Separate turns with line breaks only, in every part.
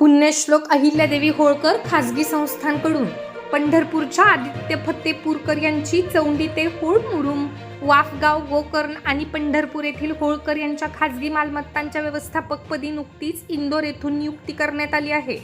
पुण्यश्लोक अहिल्यादेवी होळकर खाजगी संस्थांकडून. पंढरपूरच्या आदित्य फत्तेपूरकर यांची चौंडी ते होळ मुरुम वाफगाव गोकर्ण आणि पंढरपूर येथील होळकर यांच्या खाजगी मालमत्तांच्या व्यवस्थापकपदी नुकतीच इंदोर येथून नियुक्ती करण्यात आली आहे.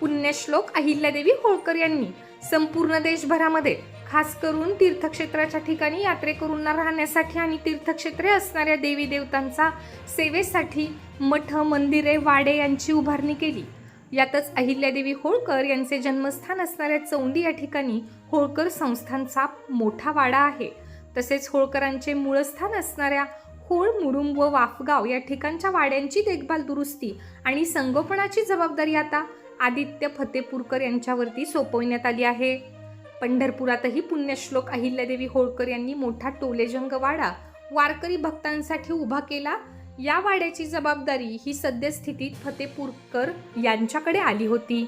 पुण्यश्लोक अहिल्यादेवी होळकर यांनी संपूर्ण देशभरामध्ये खास करून तीर्थक्षेत्राच्या ठिकाणी यात्रेकरूंना राहण्यासाठी आणि तीर्थक्षेत्रे असणाऱ्या देवी देवतांचा सेवेसाठी मठ मंदिरे वाडे यांची उभारणी केली. यातच अहिल्यादेवी होळकर यांचे जन्मस्थान असणाऱ्या चौंडी या ठिकाणी होळकर संस्थांचा मोठा वाडा आहे. तसेच होळकरांचे मूळस्थान असणाऱ्या होळ मुरुम व वाफगाव या ठिकाणच्या वाड्यांची देखभाल दुरुस्ती आणि संगोपनाची जबाबदारी आता आदित्य फतेपूरकर यांच्यावरती सोपवण्यात आली आहे. पंढरपुरातही पुण्यश्लोक अहिल्यादेवी होळकर यांनी मोठा टोलेजंग वाडा वारकरी भक्तांसाठी उभा केला. या वाड्याची जबाबदारी ही सद्यस्थितीत फतेपूरकर यांच्याकडे आली होती.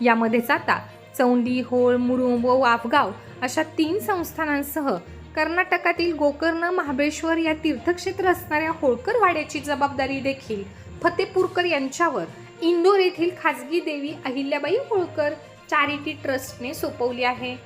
यामध्येच आता चौंडी होळ मुरुंब व वाफगाव अशा तीन संस्थानांसह कर्नाटकातील गोकर्ण महाबळेश्वर या तीर्थक्षेत्र असणाऱ्या होळकर वाड्याची जबाबदारी देखील फतेपूरकर यांच्यावर. इंदोर येथील खाजगी देवी अहिल्याबाई होळकर चॅरिटी ट्रस्टने सोपवली आहे.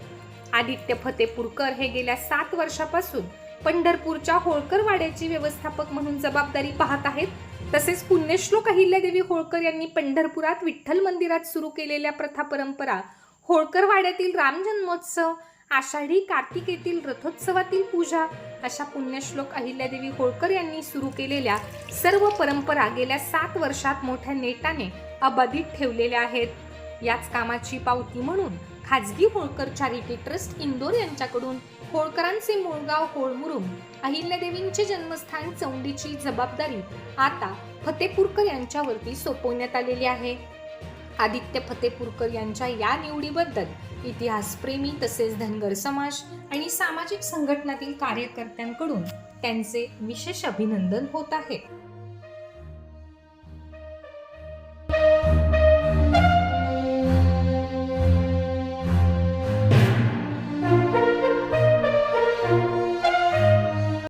आदित्य फतेपूरकर हे गेल्या सात वर्षापासून पंढरपूरच्या होळकर वाड्याची व्यवस्थापक म्हणून जबाबदारी पाहत आहेत. तसेच पुण्यश्लोक अहिल्यादेवी होळकर यांनी पंढरपुरात विठ्ठल मंदिरात सुरू केलेल्या प्रथा परंपरा होळकर वाड्यातील राम जन्मोत्सव आषाढी कार्तिकेतील रथोत्सवातील पूजा अशा पुण्यश्लोक अहिल्यादेवी होळकर यांनी सुरू केलेल्या सर्व परंपरा गेल्या सात वर्षात मोठ्या नेटाने अबाधित ठेवलेल्या आहेत. याच कामाची पावती म्हणून खाजगी होळकर चॅरिटी ट्रस्ट इंदोर यांच्याकडून होळकरांचे मूळगाव होळमुरुम अहिल्यादेवींचे जन्मस्थान चौंडीची जबाबदारी आता फतेपूरकर यांच्यावरती सोपवण्यात आलेली आहे. आदित्य फतेपूरकर यांच्या या निवडीबद्दल इतिहासप्रेमी तसेच धनगर समाज आणि सामाजिक संघटनातील कार्यकर्त्यांकडून त्यांचे विशेष अभिनंदन होत आहे.